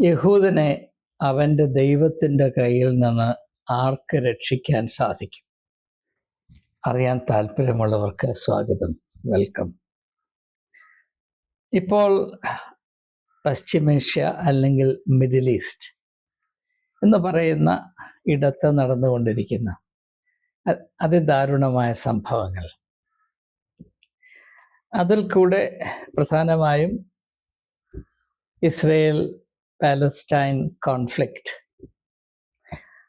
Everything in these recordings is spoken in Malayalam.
യഹൂദനെ അവന്റെ ദൈവത്തിന്റെ കയ്യിൽ നിന്ന് ആർക്ക് രക്ഷിക്കാൻ സാധിക്കും? അറിയാൻ താല്പര്യമുള്ളവർക്ക് സ്വാഗതം. വെൽക്കം. ഇപ്പോൾ പശ്ചിമേഷ്യ അല്ലെങ്കിൽ മിഡിൽ ഈസ്റ്റ് എന്ന് പറയുന്ന ഇടത്ത് നടന്നുകൊണ്ടിരിക്കുന്ന അതിദാരുണമായ സംഭവങ്ങൾ. അതിൽ കൂടെ പ്രധാനമായും ഇസ്രയേൽ പാലസ്റ്റൈൻ കോൺഫ്ലിക്റ്റ്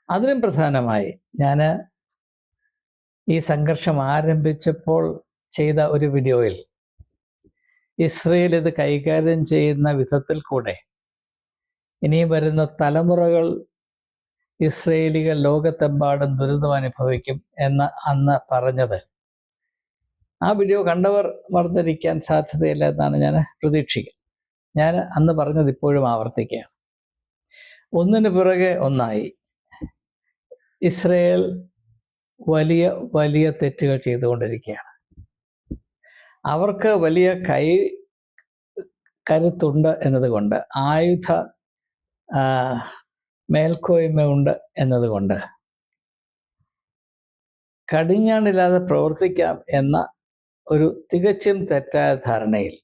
അതിലും പ്രധാനമായി ഞാൻ ഈ സംഘർഷം ആരംഭിച്ചപ്പോൾ ചെയ്ത ഒരു വീഡിയോയിൽ ഇസ്രയേൽ ഇത് കൈകാര്യം ചെയ്യുന്ന വിധത്തിൽ കൂടെ ഇനി വരുന്ന തലമുറകൾ ഇസ്രയേലികൾ ലോകത്തെമ്പാടും ദുരിതം അനുഭവിക്കും എന്ന് അന്ന് പറഞ്ഞത്. ആ വീഡിയോ കണ്ടവർ മറന്നിരിക്കാൻ സാധ്യതയില്ല എന്നാണ് ഞാൻ പ്രതീക്ഷിക്കുന്നത്. ഞാൻ അന്ന് പറഞ്ഞത് ഇപ്പോഴും ആവർത്തിക്കുകയാണ്. ഒന്നിന് പിറകെ ഒന്നായി. ഇസ്രയേൽ വലിയ വലിയ തെറ്റുകൾ ചെയ്തുകൊണ്ടിരിക്കുകയാണ്. അവർക്ക് വലിയ കൈ കരുത്തുണ്ട് എന്നതുകൊണ്ട് ആയുധ മേൽക്കോയ്മയുണ്ട് എന്നതുകൊണ്ട് കടിഞ്ഞാണില്ലാതെ പ്രവർത്തിക്കാം എന്ന ഒരു തികച്ചും തെറ്റായ ധാരണയിൽ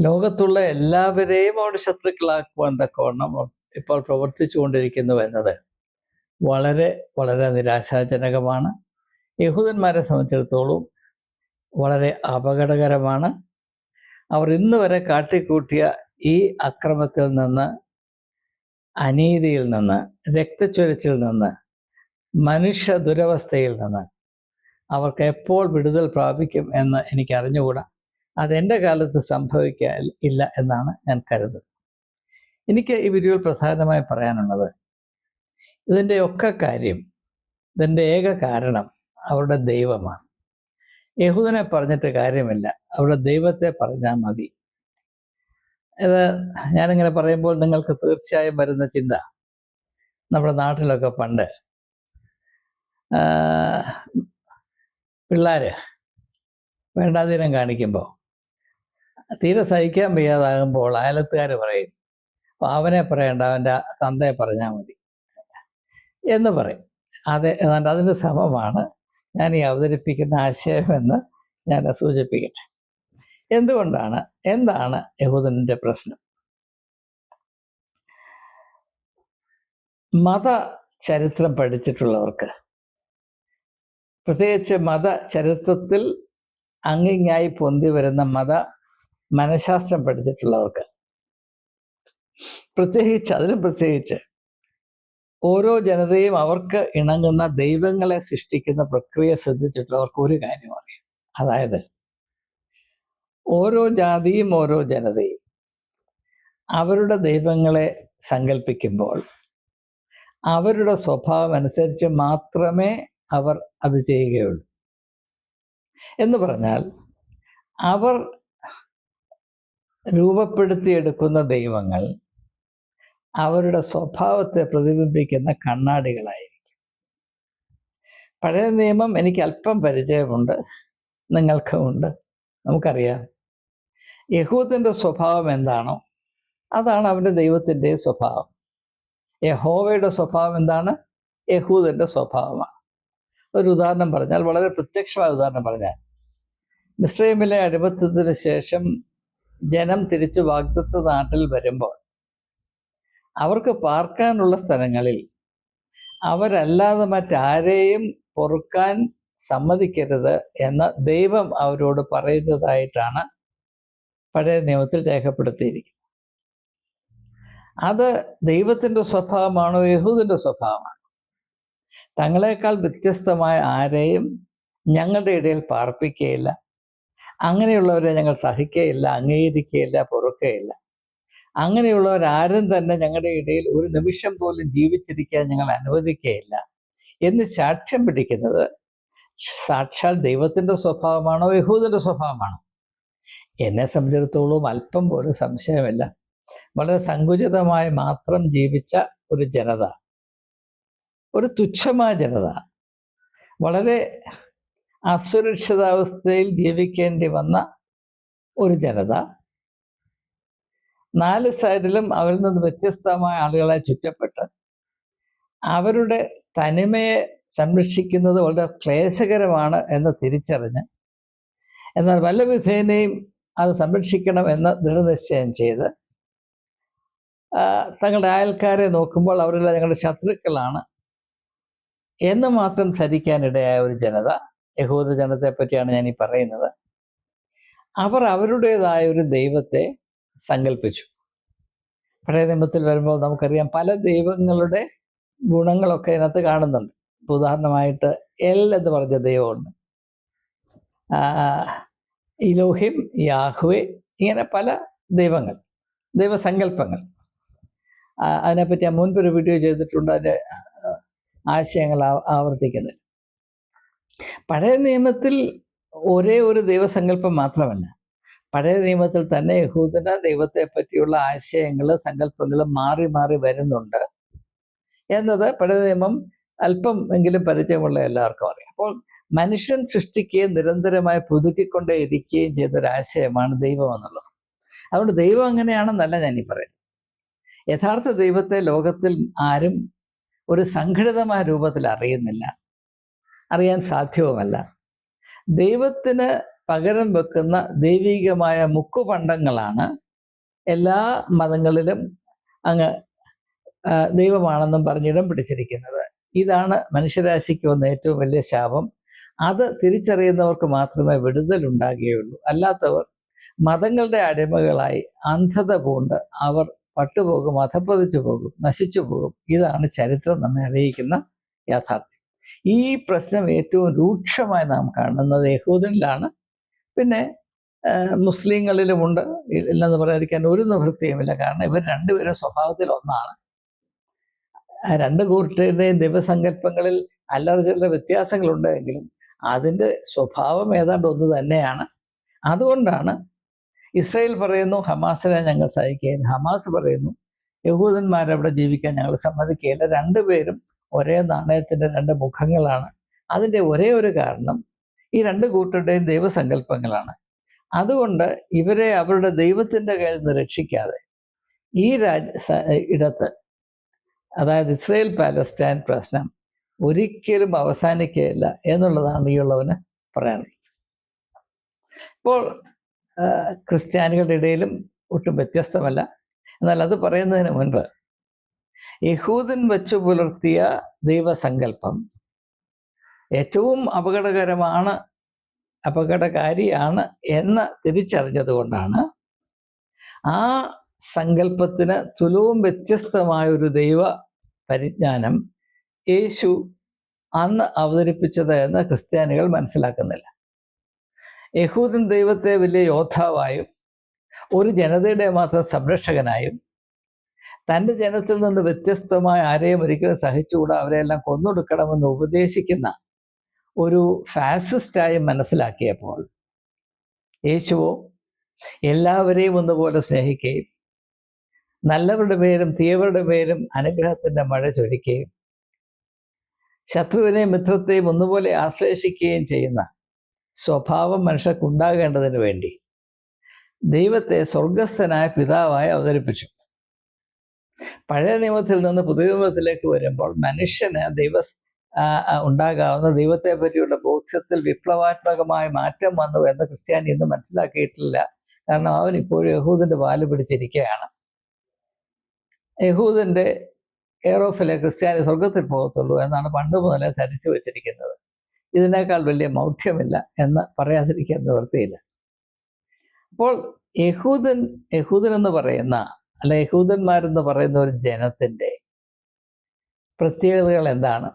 ലോകത്തുള്ള എല്ലാവരെയും അവിടെ ശത്രുക്കളാക്കുവാൻ തക്കവണ്ണം ഇപ്പോൾ പ്രവർത്തിച്ചുകൊണ്ടിരിക്കുന്നു എന്നത് വളരെ വളരെ നിരാശാജനകമാണ്. യഹൂദന്മാരെ സംബന്ധിച്ചിടത്തോളം വളരെ അപകടകരമാണ്. അവർ ഇന്ന് വരെ കാട്ടിക്കൂട്ടിയ ഈ അക്രമത്തിൽ നിന്ന് അനീതിയിൽ നിന്ന് രക്തച്ചൊരിച്ചിൽ നിന്ന് മനുഷ്യ ദുരവസ്ഥയിൽ നിന്ന് അവർക്ക് എപ്പോൾ വിടുതൽ പ്രാപിക്കും എന്ന് എനിക്ക് അറിഞ്ഞുകൂടാ അതെന്റെ കാലത്ത് സംഭവിക്കാൻ ഇല്ല എന്നാണ് ഞാൻ കരുതുന്നത്. എനിക്ക് ഈ വീഡിയോയിൽ പ്രധാനമായി പറയാനുള്ളത് ഇതിന്റെ ഒക്കെ കാര്യം ഇതിന്റെ ഏക കാരണം അവരുടെ ദൈവമാണ്. യഹൂദനെ പറഞ്ഞിട്ട് കാര്യമില്ല. അവരുടെ ദൈവത്തെ പറഞ്ഞാൽ മതി. ഇത് ഞാനിങ്ങനെ പറയുമ്പോൾ നിങ്ങൾക്ക് തീർച്ചയായും വരുന്ന ചിന്ത നമ്മുടെ നാട്ടിലൊക്കെ പണ്ട് പിള്ളേർ വേണ്ടാതീനം കാണിക്കുമ്പോൾ തീരെ സഹിക്കാൻ വയ്യാതാകുമ്പോൾ അയലത്തുകാർ പറയും "അപ്പൊ അവനെ പറയണ്ട അവന്റെ തന്തയെ പറഞ്ഞാൽ മതി എന്ന് പറയും. അതെ എന്നാൽ അതിന്റെ സമമാണ്. ഞാൻ ഈ അവതരിപ്പിക്കുന്ന ആശയമെന്ന് ഞാൻ സൂചിപ്പിക്കട്ടെ. എന്തുകൊണ്ടാണ് എന്താണ് യഹൂദന്റെ പ്രശ്നം? മത ചരിത്രം പഠിച്ചിട്ടുള്ളവർക്ക് പ്രത്യേകിച്ച് മത ചരിത്രത്തിൽ അങ്ങിങ്ങായി പൊന്തി വരുന്ന മത മനഃശാസ്ത്രം പഠിച്ചിട്ടുള്ളവർക്ക്. പ്രത്യേകിച്ച് അതിലും പ്രത്യേകിച്ച് ഓരോ ജനതയും അവർക്ക് ഇണങ്ങുന്ന ദൈവങ്ങളെ സൃഷ്ടിക്കുന്ന പ്രക്രിയ ശ്രദ്ധിച്ചിട്ടുള്ളവർക്ക് ഒരു കാര്യം അറിയാം അതായത് ഓരോ ജാതിയും ഓരോ ജനതയും അവരുടെ ദൈവങ്ങളെ സങ്കല്പിക്കുമ്പോൾ അവരുടെ സ്വഭാവം അനുസരിച്ച് മാത്രമേ അവർ അത് ചെയ്യുകയുള്ളൂ. എന്ന് പറഞ്ഞാൽ അവർ രൂപപ്പെടുത്തിയെടുക്കുന്ന ദൈവങ്ങൾ അവരുടെ സ്വഭാവത്തെ പ്രതിബിംബിക്കുന്ന കണ്ണാടികളായിരിക്കും. പഴയ നിയമം എനിക്ക് അല്പം പരിചയമുണ്ട് നിങ്ങൾക്കുമുണ്ട് നമുക്കറിയാം. യഹൂദിന്റെ സ്വഭാവം എന്താണോ അതാണ് അവന്റെ ദൈവത്തിന്റെ സ്വഭാവം. യഹോവയുടെ സ്വഭാവം എന്താണ്? യഹൂദിന്റെ സ്വഭാവമാണ്. ഒരു ഉദാഹരണം പറഞ്ഞാൽ വളരെ പ്രത്യക്ഷമായ ഉദാഹരണം പറഞ്ഞാൽ മിസ്രൈമിലെ അടിമത്തത്തിന് ശേഷം ജനം തിരിച്ച് വാഗ്ദത്ത് നാട്ടിൽ വരുമ്പോൾ അവർക്ക് പാർക്കാനുള്ള സ്ഥലങ്ങളിൽ അവരല്ലാതെ മറ്റാരെയും പൊറുക്കാൻ സമ്മതിക്കരുത് എന്ന് ദൈവം അവരോട് പറയുന്നതായിട്ടാണ് പഴയ നിയമത്തിൽ രേഖപ്പെടുത്തിയിരിക്കുന്നത്. അത് ദൈവത്തിന്റെ സ്വഭാവമാണോ യഹൂദിന്റെ സ്വഭാവമാണ്? തങ്ങളെക്കാൾ വ്യത്യസ്തമായ ആരെയും ഞങ്ങളുടെ ഇടയിൽ പാർപ്പിക്കുകയില്ല. അങ്ങനെയുള്ളവരെ ഞങ്ങൾ സഹിക്കുകയില്ല അംഗീകരിക്കുകയില്ല പൊറുക്കുകയില്ല അങ്ങനെയുള്ളവരാരും തന്നെ ഞങ്ങളുടെ ഇടയിൽ ഒരു നിമിഷം പോലും ജീവിച്ചിരിക്കാൻ ഞങ്ങൾ അനുവദിക്കുകയില്ല എന്ന് സാക്ഷ്യം പിടിക്കുന്നത് സാക്ഷാൽ ദൈവത്തിന്റെ സ്വഭാവമാണോ യഹൂദിന്റെ സ്വഭാവമാണോ? എന്നെ സംബന്ധിച്ചിടത്തോളം അല്പം പോലും സംശയമില്ല. വളരെ സങ്കുചിതമായി മാത്രം ജീവിച്ച ഒരു ജനത ഒരു തുച്ഛമായ ജനത. വളരെ അസുരക്ഷിതാവസ്ഥയിൽ ജീവിക്കേണ്ടി വന്ന ഒരു ജനത. നാല് സൈഡിലും അവരിൽ നിന്ന് വ്യത്യസ്തമായ ആളുകളെ ചുറ്റപ്പെട്ട് അവരുടെ തനിമയെ സംരക്ഷിക്കുന്നത് വളരെ ക്ലേശകരമാണ് എന്ന് തിരിച്ചറിഞ്ഞ് എന്നാൽ വല്ല വിധേനയും അത് സംരക്ഷിക്കണം എന്ന് ദൃഢനിശ്ചയം ചെയ്ത് തങ്ങളുടെ അയൽക്കാരെ നോക്കുമ്പോൾ അവരെല്ലാം ഞങ്ങളുടെ ശത്രുക്കളാണ് എന്ന് മാത്രം ധരിക്കാനിടയായ ഒരു ജനത യഹൂദ ജനത്തെ പറ്റിയാണ് ഞാൻ ഈ പറയുന്നത്. അവർ അവരുടേതായ ഒരു ദൈവത്തെ സങ്കല്പിച്ചു പഴയ നിയമത്തിൽ വരുമ്പോൾ നമുക്കറിയാം പല ദൈവങ്ങളുടെ ഗുണങ്ങളൊക്കെ ഇതിനകത്ത് കാണുന്നുണ്ട്. ഉദാഹരണമായിട്ട് എൽ എന്ന് പറഞ്ഞ ദൈവമുണ്ട്. ഇലോഹിം യാഹ്വെ ഇങ്ങനെ പല ദൈവങ്ങൾ ദൈവസങ്കല്പങ്ങൾ അതിനെപ്പറ്റി ഞാൻ മുൻപൊരു വീഡിയോ ചെയ്തിട്ടുണ്ട്. അതിന്റെ ആശയങ്ങൾ ആവർത്തിക്കുന്നില്ല. പഴയ നിയമത്തിൽ ഒരേ ഒരു ദൈവസങ്കല്പം മാത്രമല്ല. പഴയ നിയമത്തിൽ തന്നെ യഹൂദന ദൈവത്തെ പറ്റിയുള്ള ആശയങ്ങൾ സങ്കല്പങ്ങൾ മാറി മാറി വരുന്നുണ്ട്. എന്നത് പഴയ നിയമം അല്പം എങ്കിലും പരിചയമുള്ള എല്ലാവർക്കും അറിയാം. അപ്പോൾ മനുഷ്യൻ സൃഷ്ടിക്കുകയും നിരന്തരമായി പുതുക്കിക്കൊണ്ടേ ഇരിക്കുകയും ചെയ്ത ഒരു ആശയമാണ് ദൈവം എന്നുള്ളത്. അതുകൊണ്ട് ദൈവം അങ്ങനെയാണെന്നല്ല ഞാനീ പറയുന്നത്. യഥാർത്ഥ ദൈവത്തെ ലോകത്തിൽ ആരും ഒരു സംഘടിതമായ രൂപത്തിൽ അറിയുന്നില്ല. അറിയാൻ സാധ്യവുമല്ല. ദൈവത്തിന് പകരം വെക്കുന്ന ദൈവികമായ മുക്കുപണ്ടങ്ങളാണ് എല്ലാ മതങ്ങളിലും അങ്ങ് ദൈവമാണെന്നും പറഞ്ഞിടം പിടിച്ചിരിക്കുന്നത്. ഇതാണ് മനുഷ്യരാശിക്ക് വന്ന ഏറ്റവും വലിയ ശാപം. അത് തിരിച്ചറിയുന്നവർക്ക് മാത്രമേ വിടുതൽ ഉണ്ടാകുകയുള്ളൂ. അല്ലാത്തവർ മതങ്ങളുടെ അടിമകളായി അന്ധത പൂണ്ട് അവർ പട്ടുപോകും അധപ്പതിച്ചു പോകും നശിച്ചു പോകും. ഇതാണ് ചരിത്രം നമ്മെ അറിയിക്കുന്ന യാഥാർത്ഥ്യം. ഈ പ്രശ്നം ഏറ്റവും രൂക്ഷമായി നാം കാണുന്നത് യഹൂദനിലാണ്. പിന്നെ മുസ്ലിങ്ങളിലുമുണ്ട്. ഇല്ലെന്ന് പറയാതിരിക്കാൻ ഒരു നിവൃത്തിയുമില്ല. കാരണം ഇവർ രണ്ടുപേരും സ്വഭാവത്തിൽ ഒന്നാണ്. ആ രണ്ട് കൂട്ടരുടെയും ദൈവസങ്കല്പങ്ങളിൽ അല്ലാതെ ചില വ്യത്യാസങ്ങളുണ്ടെങ്കിലും അതിന്റെ സ്വഭാവം ഏതാണ്ട് ഒന്ന് തന്നെയാണ്. അതുകൊണ്ടാണ് ഇസ്രയേൽ പറയുന്നു ഹമാസിനെ ഞങ്ങൾ സഹിക്കുകയില്ല. ഹമാസ് പറയുന്നു യഹൂദന്മാരവിടെ ജീവിക്കാൻ ഞങ്ങൾ സമ്മതിക്കുകയില്ല. രണ്ടുപേരും ഒരേ നാണയത്തിന്റെ രണ്ട് മുഖങ്ങളാണ്. അതിന്റെ ഒരേ ഒരു കാരണം ഈ രണ്ട് കൂട്ടരുടെയും ദൈവസങ്കല്പങ്ങളാണ്. അതുകൊണ്ട് ഇവരെ അവരുടെ ദൈവത്തിന്റെ കയ്യിൽ നിന്ന് രക്ഷിക്കാതെ ഈ രാജ ഇടത്ത് അതായത് ഇസ്രയേൽ പാലസ്റ്റൈൻ പ്രശ്നം ഒരിക്കലും അവസാനിക്കുകയില്ല എന്നുള്ളതാണ് ഈ ഉള്ളവന് പറയാനുള്ളത്. ഇപ്പോൾ ക്രിസ്ത്യാനികളുടെ ഇടയിലും ഒട്ടും വ്യത്യസ്തമല്ല. എന്നാൽ അത് പറയുന്നതിന് മുൻപ് യഹൂദൻ വെച്ചു പുലർത്തിയ ദൈവസങ്കല്പം ഏറ്റവും അപകടകരമാണ് അപകടകാരിയാണ് എന്ന് തിരിച്ചറിഞ്ഞത് കൊണ്ടാണ് ആ സങ്കല്പത്തിന് തുലവും വ്യത്യസ്തമായ ഒരു ദൈവ പരിജ്ഞാനം യേശു അന്ന് അവതരിപ്പിച്ചത് എന്ന് ക്രിസ്ത്യാനികൾ മനസ്സിലാക്കുന്നില്ല. യഹൂദൻ ദൈവത്തെ വലിയ യോദ്ധാവായും ഒരു ജനതയുടെ മാത്രം സംരക്ഷകനായും തന്റെ ജനത്തിൽ നിന്ന് വ്യത്യസ്തമായ ആരെയും ഒരിക്കലും സഹിച്ചുകൂടാ അവരെല്ലാം കൊന്നൊടുക്കണമെന്ന് ഉപദേശിക്കുന്ന ഒരു ഫാസിസ്റ്റായി മനസ്സിലാക്കിയപ്പോൾ യേശുവോ എല്ലാവരെയും ഒന്നുപോലെ സ്നേഹിക്കുകയും നല്ലവരുടെ പേരും തീയവരുടെ പേരും അനുഗ്രഹത്തിന്റെ മഴ ചൊരിക്കുകയും ശത്രുവിനെയും മിത്രത്തെയും ഒന്നുപോലെ ആശ്ലേഷിക്കുകയും ചെയ്യുന്ന സ്വഭാവം മനുഷ്യർക്കുണ്ടാകേണ്ടതിന് വേണ്ടി ദൈവത്തെ സ്വർഗസ്ഥനായ പിതാവായി അവതരിപ്പിച്ചു. പഴയ നിയമത്തിൽ നിന്ന് പുതിയ നിയമത്തിലേക്ക് വരുമ്പോൾ മനുഷ്യന് ദൈവ ഉണ്ടാകാവുന്ന ദൈവത്തെ പറ്റിയുള്ള ബോധ്യത്തിൽ വിപ്ലവാത്മകമായ മാറ്റം വന്നു എന്ന് ക്രിസ്ത്യാനി ഇന്ന് മനസ്സിലാക്കിയിട്ടില്ല. കാരണം അവൻ ഇപ്പോഴും യഹൂദിന്റെ വാൽ പിടിച്ചിരിക്കുകയാണ്. യഹൂദിന്റെ എയറോഫിലെ ക്രിസ്ത്യാനി സ്വർഗത്തിൽ പോകത്തുള്ളൂ എന്നാണ് പണ്ട് മുതലേ ധരിച്ചു വെച്ചിരിക്കുന്നത്. ഇതിനേക്കാൾ വലിയ മൗഢ്യമില്ല എന്ന് പറയാതിരിക്കാൻ നിവൃത്തിയില്ല. അപ്പോൾ യഹൂദൻ യഹൂദൻ എന്ന് പറയുന്ന അല്ല യഹൂദന്മാരെന്ന് പറയുന്ന ഒരു ജനത്തിന്റെ പ്രത്യേകതകൾ എന്താണ്?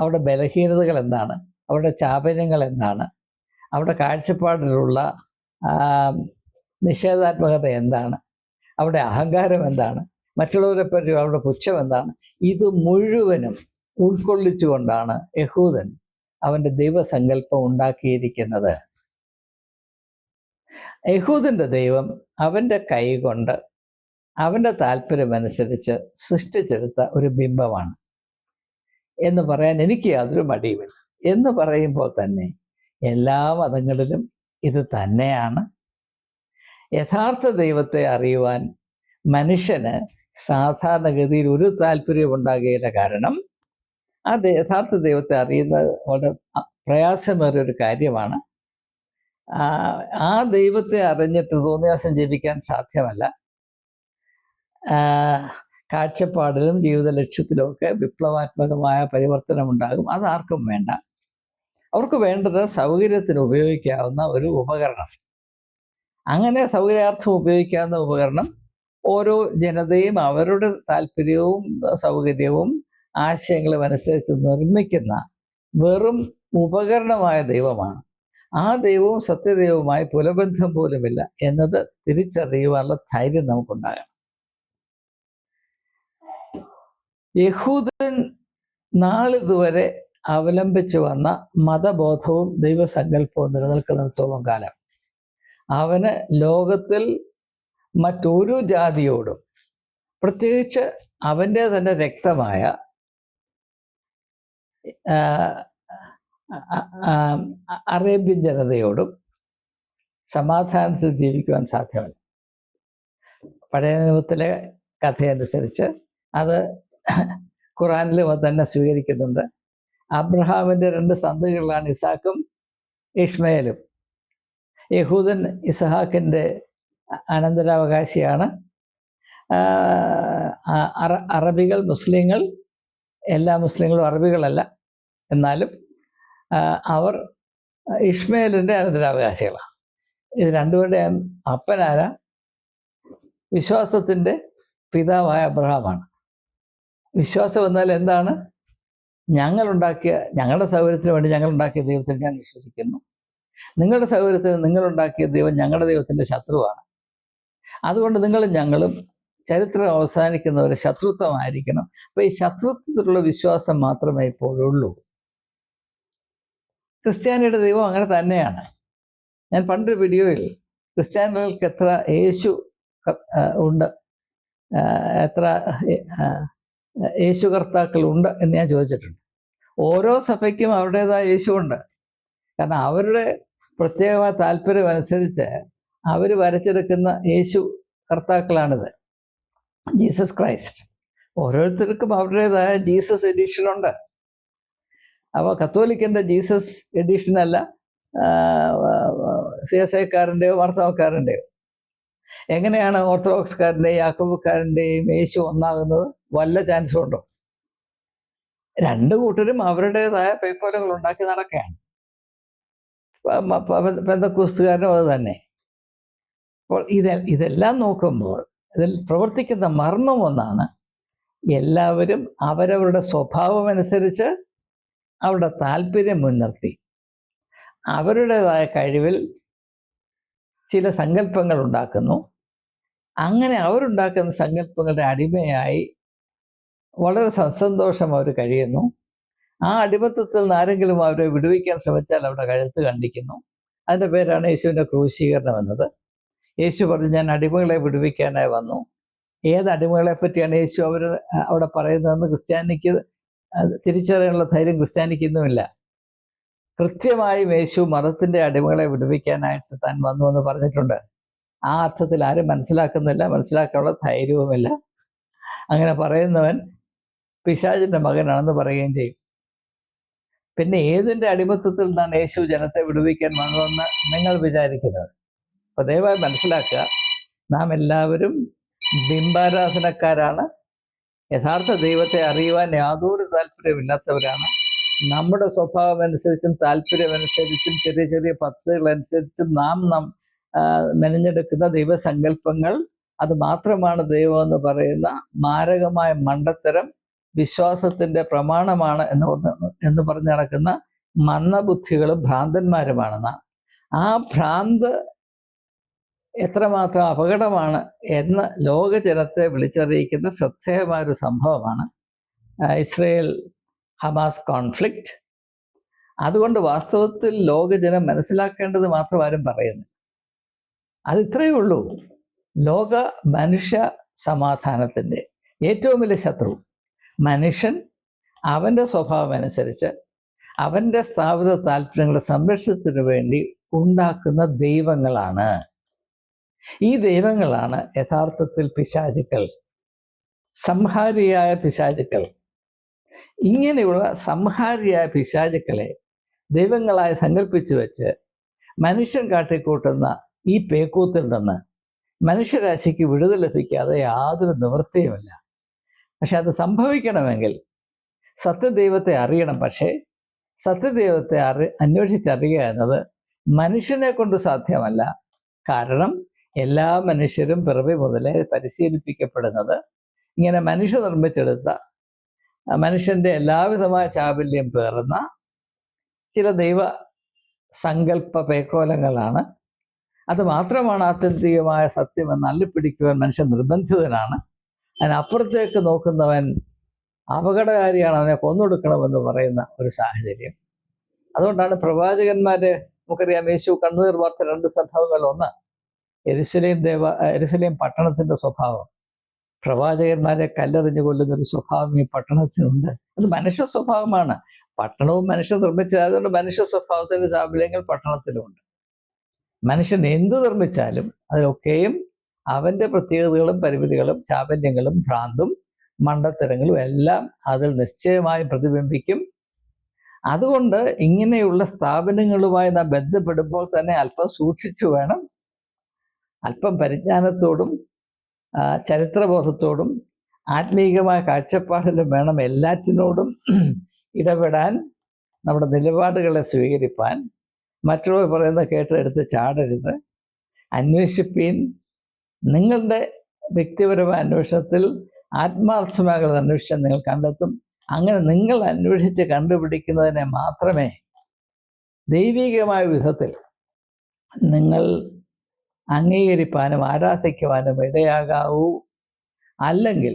അവരുടെ ബലഹീനതകൾ എന്താണ്? അവരുടെ ചാപല്യങ്ങൾ എന്താണ്? അവരുടെ കാഴ്ചപ്പാടിലുള്ള നിഷേധാത്മകത എന്താണ്? അവരുടെ അഹങ്കാരം എന്താണ്? മറ്റുള്ളവരെ പറ്റി അവരുടെ പുച്ഛം എന്താണ്? ഇത് മുഴുവനും ഉൾക്കൊള്ളിച്ചുകൊണ്ടാണ് യഹൂദൻ അവന്റെ ദൈവസങ്കല്പം ഉണ്ടാക്കിയിരിക്കുന്നത്. യഹൂദന്റെ ദൈവം അവന്റെ കൈ കൊണ്ട് അവന്റെ താല്പര്യമനുസരിച്ച് സൃഷ്ടിച്ചെടുത്ത ഒരു ബിംബമാണ്. എന്ന് പറയാൻ എനിക്ക് യാതൊരു മടിയുമില്ല. എന്ന് പറയുമ്പോൾ തന്നെ എല്ലാ മതങ്ങളിലും ഇത് തന്നെയാണ്. യഥാർത്ഥ ദൈവത്തെ അറിയുവാൻ മനുഷ്യന് സാധാരണഗതിയിൽ ഒരു താല്പര്യവും ഉണ്ടാകുകയില്ല കാരണം അത് യഥാർത്ഥ ദൈവത്തെ അറിയുന്നത് വളരെ പ്രയാസമേറിയ ഒരു കാര്യമാണ്. ആ ആ ദൈവത്തെ അറിഞ്ഞിട്ട് തോന്നിയാസം ജീവിക്കാൻ സാധ്യമല്ല. ആ, കാഴ്ചപ്പാടിലും ജീവിത ലക്ഷ്യത്തിലുമൊക്കെ വിപ്ലവാത്മകമായ പരിവർത്തനം ഉണ്ടാകും അതാർക്കും വേണ്ട. അവർക്ക് വേണ്ടത് സൗകര്യത്തിന് ഉപയോഗിക്കാവുന്ന ഒരു ഉപകരണം. അങ്ങനെ സൗകര്യാർത്ഥം ഉപയോഗിക്കാവുന്ന ഉപകരണം ഓരോ ജനതയും അവരുടെ താല്പര്യവും സൗകര്യവും ആശയങ്ങളും അനുസരിച്ച് നിർമ്മിക്കുന്ന വെറും ഉപകരണമായ ദൈവമാണ്. ആ ദൈവവും സത്യദൈവവുമായി പുലബന്ധം പോലുമില്ല എന്നത് തിരിച്ചറിയുവാനുള്ള ധൈര്യം നമുക്കുണ്ടാകണം. യഹൂദൻ നാളിതുവരെ അവലംബിച്ചു വന്ന മതബോധവും ദൈവസങ്കല്പവും നിലനിൽക്കുന്നിടത്തോളം കാലം. അവന് ലോകത്തിൽ മറ്റൊരു ജാതിയോടും പ്രത്യേകിച്ച് അവന്റെ തന്നെ രക്തമായ അറേബ്യൻ ജനതയോടും സമാധാനത്തിൽ ജീവിക്കുവാൻ സാധ്യമല്ല. പഴയ നിയമത്തിലെ കഥയനുസരിച്ച് അത് ഖുറാനിലും അത് തന്നെ സ്വീകരിക്കുന്നുണ്ട്. അബ്രഹാമിന്റെ രണ്ട് സന്തതികളാണ് ഇസാക്കും ഇഷ്മയലും. യഹൂദൻ ഇസഹാക്കിന്റെ അനന്തരാവകാശിയാണ്. അറബികൾ മുസ്ലിങ്ങൾ എല്ലാ മുസ്ലിങ്ങളും അറബികളല്ല. എന്നാലും അവർ ഇഷ്മയേലിന്റെ അനന്തരാവകാശികളാണ്. ഇത് രണ്ടുപേരുടെ അപ്പനാര? വിശ്വാസത്തിന്റെ പിതാവായ അബ്രഹാമാണ്. വിശ്വാസം എന്നാൽ എന്താണ്? ഞങ്ങളുണ്ടാക്കിയ ഞങ്ങളുടെ സൗകര്യത്തിന് വേണ്ടി ഞങ്ങളുണ്ടാക്കിയ ദൈവത്തിൽ ഞാൻ വിശ്വസിക്കുന്നു. നിങ്ങളുടെ സൗകര്യത്തിന് നിങ്ങളുണ്ടാക്കിയ ദൈവം ഞങ്ങളുടെ ദൈവത്തിന്റെ ശത്രുവാണ്. അതുകൊണ്ട് നിങ്ങളും ഞങ്ങളും ചരിത്രം അവസാനിക്കുന്ന ഒരു ശത്രുത്വമായിരിക്കണം. അപ്പൊ ഈ ശത്രുത്വത്തിലുള്ള വിശ്വാസം മാത്രമേ ഇപ്പോഴുള്ളൂ ക്രിസ്ത്യാനിയുടെ ദൈവം അങ്ങനെ തന്നെയാണ്. ഞാൻ പണ്ടൊരു വീഡിയോയിൽ ക്രിസ്ത്യാനികൾക്ക് എത്ര യേശു ഉണ്ട് എത്ര യേശു കർത്താക്കൾ ഉണ്ട് എന്ന് ഞാൻ ചോദിച്ചിട്ടുണ്ട്. ഓരോ സഭയ്ക്കും അവരുടേതായ യേശു ഉണ്ട്. കാരണം അവരുടെ പ്രത്യേകമായ താല്പര്യം അനുസരിച്ച് അവർ വരച്ചെടുക്കുന്ന യേശു കർത്താക്കളാണിത്. Jesus Christ. ഓരോരുത്തർക്കും അവരുടേതായ ജീസസ് എഡിഷൻ ഉണ്ട്. അപ്പോൾ കത്തോലിക്കന്റെ ജീസസ് എഡിഷൻ അല്ല സി എസ് ഐക്കാരന്റെയോ വാർത്താവക്കാരന്റെയോ. എങ്ങനെയാണ് ഓർത്തഡോക്സ്കാരന്റെയും യാക്കോബുക്കാരന്റെയും യേശു ഒന്നാകുന്നത്? വല്ല ചാൻസും ഉണ്ടോ? രണ്ട് കൂട്ടരും അവരുടേതായ പേക്കോലങ്ങൾ ഉണ്ടാക്കി നടക്കുകയാണ്. പെന്തക്കൂസ്തുകാരനും അത് തന്നെ. അപ്പോൾ ഇത് ഇതെല്ലാം നോക്കുമ്പോൾ ഇതിൽ പ്രവർത്തിക്കുന്ന മർമ്മം ഒന്നാണ് എല്ലാവരും അവരവരുടെ സ്വഭാവം അനുസരിച്ച് അവരുടെ താല്പര്യം മുൻനിർത്തി. അവരുടേതായ കഴിവിൽ ചില സങ്കല്പങ്ങൾ ഉണ്ടാക്കുന്നു അങ്ങനെ അവരുണ്ടാക്കുന്ന സങ്കല്പങ്ങളുടെ അടിമയായി വളരെ സസന്തോഷം അവർ കഴിയുന്നു. ആ അടിമത്തത്തിൽ നിന്ന് ആരെങ്കിലും അവരെ വിടുവിക്കാൻ ശ്രമിച്ചാൽ അവരുടെ കഴുത്ത് കണ്ടിക്കുന്നു. അതിന്റെ പേരാണ് യേശുവിന്റെ ക്രൂശീകരണം എന്നത്. യേശു പറഞ്ഞു ഞാൻ അടിമകളെ വിടുവിക്കാനായി വന്നു. ഏത് അടിമകളെ പറ്റിയാണ് യേശു അവർ അവിടെ പറയുന്നതെന്ന് ക്രിസ്ത്യാനിക്ക് തിരിച്ചറിയാനുള്ള ധൈര്യം ക്രിസ്ത്യാനിക്കൊന്നുമില്ല കൃത്യമായും യേശു മതത്തിന്റെ അടിമകളെ വിടുവിക്കാനായിട്ട് താൻ വന്നു എന്ന് പറഞ്ഞിട്ടുണ്ട്. ആ അർത്ഥത്തിൽ ആരും മനസ്സിലാക്കുന്നില്ല മനസ്സിലാക്കാനുള്ള ധൈര്യവുമില്ല. അങ്ങനെ പറയുന്നവൻ പിശാചിന്റെ മകനാണെന്ന് പറയുകയും ചെയ്യും. പിന്നെ ഏതിന്റെ അടിമത്വത്തിൽ നിന്നാണ് യേശു ജനത്തെ വിടുവിക്കാൻ വന്നതെന്ന് നിങ്ങൾ വിചാരിക്കുന്നത്? അപ്പൊ ദയവായി മനസ്സിലാക്കുക നാം എല്ലാവരും ബിംബാരാധനക്കാരാണ്. യഥാർത്ഥ ദൈവത്തെ അറിയുവാൻ യാതൊരു താല്പര്യമില്ലാത്തവരാണ് നമ്മുടെ സ്വഭാവം അനുസരിച്ചും താല്പര്യമനുസരിച്ചും ചെറിയ ചെറിയ പദ്ധതികൾ അനുസരിച്ചും നാം നാം മെനഞ്ഞെടുക്കുന്ന ദൈവസങ്കല്പങ്ങൾ അത് മാത്രമാണ് ദൈവം എന്ന് പറയുന്ന മാരകമായ മണ്ടത്തരം വിശ്വാസത്തിന്റെ പ്രമാണമാണ് എന്ന് എന്ന് പറഞ്ഞു നടക്കുന്ന മന്ദബുദ്ധികളും ഭ്രാന്തന്മാരുമാണെന്നാണ് ആ ഭ്രാന്ത് എത്രമാത്രം അപകടമാണ് എന്ന് ലോകജനത്തെ വിളിച്ചറിയിക്കുന്ന ശ്രദ്ധേയമായ ഒരു സംഭവമാണ് ഇസ്രയേൽ ഹമാസ് കോൺഫ്ലിക്റ്റ് അതുകൊണ്ട് വാസ്തവത്തിൽ ലോകജനം മനസ്സിലാക്കേണ്ടത് മാത്രം ആരും പറയുന്നു അത് ഇത്രയേ ഉള്ളൂ. ലോക മനുഷ്യ സമാധാനത്തിന്റെ ഏറ്റവും വലിയ ശത്രു. മനുഷ്യൻ അവന്റെ സ്വഭാവം അനുസരിച്ച് അവന്റെ സ്ഥാപിത താല്പര്യങ്ങളുടെ സംരക്ഷണത്തിന് വേണ്ടി ഉണ്ടാക്കുന്ന ദൈവങ്ങളാണ്. ഈ ദൈവങ്ങളാണ് യഥാർത്ഥത്തിൽ പിശാചുക്കൾ. സംഹാരിയായ പിശാചുക്കൾ. ഇങ്ങനെയുള്ള സംഹാരിയായ പിശാചുക്കളെ ദൈവങ്ങളായി സങ്കല്പിച്ചു വെച്ച് മനുഷ്യൻ കാട്ടിക്കൂട്ടുന്ന ഈ പേക്കൂത്തിൽ നിന്ന് മനുഷ്യരാശിക്ക് വിടുതൽ ലഭിക്കാതെ യാതൊരു നിവൃത്തിയുമില്ല. പക്ഷെ അത് സംഭവിക്കണമെങ്കിൽ സത്യദൈവത്തെ അറിയണം. പക്ഷേ സത്യദൈവത്തെ അറി അന്വേഷിച്ചറിയുക എന്നത് മനുഷ്യനെ കൊണ്ട് സാധ്യമല്ല. കാരണം എല്ലാ മനുഷ്യരും പിറവി മുതലേ പരിശീലിപ്പിക്കപ്പെടുന്നത് ഇങ്ങനെ മനുഷ്യ നിർമ്മിച്ചെടുത്ത മനുഷ്യന്റെ എല്ലാവിധമായ ചാബല്യം പേറുന്ന ചില ദൈവ സങ്കല്പ പേക്കോലങ്ങളാണ്. അത് മാത്രമാണ് ആത്യന്തികമായ സത്യമെന്ന് അള്ളിപ്പിടിക്കുവാൻ മനുഷ്യൻ നിർബന്ധിതനാണ്. അതിനപ്പുറത്തേക്ക് നോക്കുന്നവൻ അപകടകാരിയാണ്. അവനെ കൊന്നൊടുക്കണമെന്ന് പറയുന്ന ഒരു സാഹചര്യം. അതുകൊണ്ടാണ് പ്രവാചകന്മാരെ നമുക്കറിയാം യേശു കണ്ണുനീർ വാർത്ത രണ്ട് സംഭവങ്ങൾ ഒന്ന് എരുസലേം ദേവ എരുസലേം പട്ടണത്തിന്റെ സ്വഭാവം. പ്രവാചകന്മാരെ കല്ലെറിഞ്ഞു കൊല്ലുന്ന ഒരു സ്വഭാവം ഈ പട്ടണത്തിനുണ്ട്. അത് മനുഷ്യ സ്വഭാവമാണ്. പട്ടണവും മനുഷ്യ നിർമ്മിച്ചതായതുകൊണ്ട് മനുഷ്യ സ്വഭാവത്തിന്റെ ചാബല്യങ്ങൾ പട്ടണത്തിലുമുണ്ട്. മനുഷ്യൻ എന്ത് നിർമ്മിച്ചാലും അതിലൊക്കെയും അവന്റെ പ്രത്യേകതകളും പരിമിതികളും ചാബല്യങ്ങളും ഭ്രാന്തും മണ്ടത്തരങ്ങളും എല്ലാം അതിൽ നിശ്ചയമായി പ്രതിബിംബിക്കും. അതുകൊണ്ട് ഇങ്ങനെയുള്ള സ്ഥാപനങ്ങളുമായി നാം ബന്ധപ്പെടുമ്പോൾ തന്നെ അല്പം സൂക്ഷിച്ചു വേണം. അല്പം പരിജ്ഞാനത്തോടും ചരിത്രബോധത്തോടും ആത്മീയമായ കാഴ്ചപ്പാടിലും വേണം എല്ലാറ്റിനോടും ഇടപെടാൻ നമ്മുടെ നിലപാടുകളെ സ്വീകരിപ്പാൻ. മറ്റുള്ളവർ പറയുന്ന കേട്ടെടുത്ത് ചാടരുത്. അന്വേഷിപ്പീൻ. നിങ്ങളുടെ വ്യക്തിപരമായ അന്വേഷണത്തിൽ ആത്മാർത്ഥമാകുന്ന അന്വേഷണം നിങ്ങൾ കണ്ടെത്തും. അങ്ങനെ നിങ്ങൾ അന്വേഷിച്ച് കണ്ടുപിടിക്കുന്നതിനെ മാത്രമേ ദൈവികമായ വിധത്തിൽ നിങ്ങൾ അംഗീകരിപ്പാനും ആരാധിക്കുവാനും ഇടയാകാവൂ. അല്ലെങ്കിൽ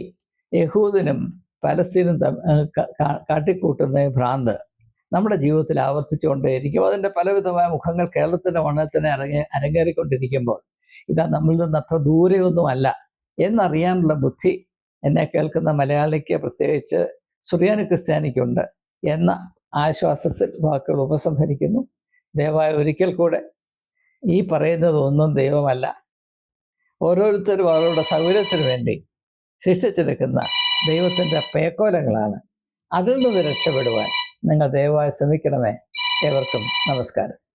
യഹൂദിനും പലസ്തീനും കാട്ടിക്കൂട്ടുന്ന ഭ്രാന്ത് നമ്മുടെ ജീവിതത്തിൽ ആവർത്തിച്ചുകൊണ്ടേയിരിക്കും. അതിന്റെ പലവിധമായ മുഖങ്ങൾ കേരളത്തിന്റെ മണ്ണത്തിനെ അരങ്ങ അരങ്ങേറിക്കൊണ്ടിരിക്കുമ്പോൾ ഇതാ നമ്മളിൽ നിന്ന് അത്ര ദൂരെയൊന്നുമല്ല എന്നറിയാനുള്ള ബുദ്ധി എന്നെ കേൾക്കുന്ന മലയാളിക്ക് പ്രത്യേകിച്ച് സുറിയാനി ക്രിസ്ത്യാനിക്കുണ്ട് എന്ന ആശ്വാസത്തിൽ വാക്കുകൾ ഉപസംഹരിക്കുന്നു. ദയവായി ഒരിക്കൽ കൂടെ ഈ പറയുന്നത് ഒന്നും ദൈവമല്ല. ഓരോരുത്തരും അവരുടെ സൗകര്യത്തിന് വേണ്ടി സൃഷ്ടിച്ചെടുക്കുന്ന ദൈവത്തിന്റെ പേക്കോലങ്ങളാണ്. അതിൽ നിന്ന് രക്ഷപ്പെടുവാൻ നിങ്ങൾ ദയവായി ശ്രമിക്കണമേ. ഏവർക്കും നമസ്കാരം.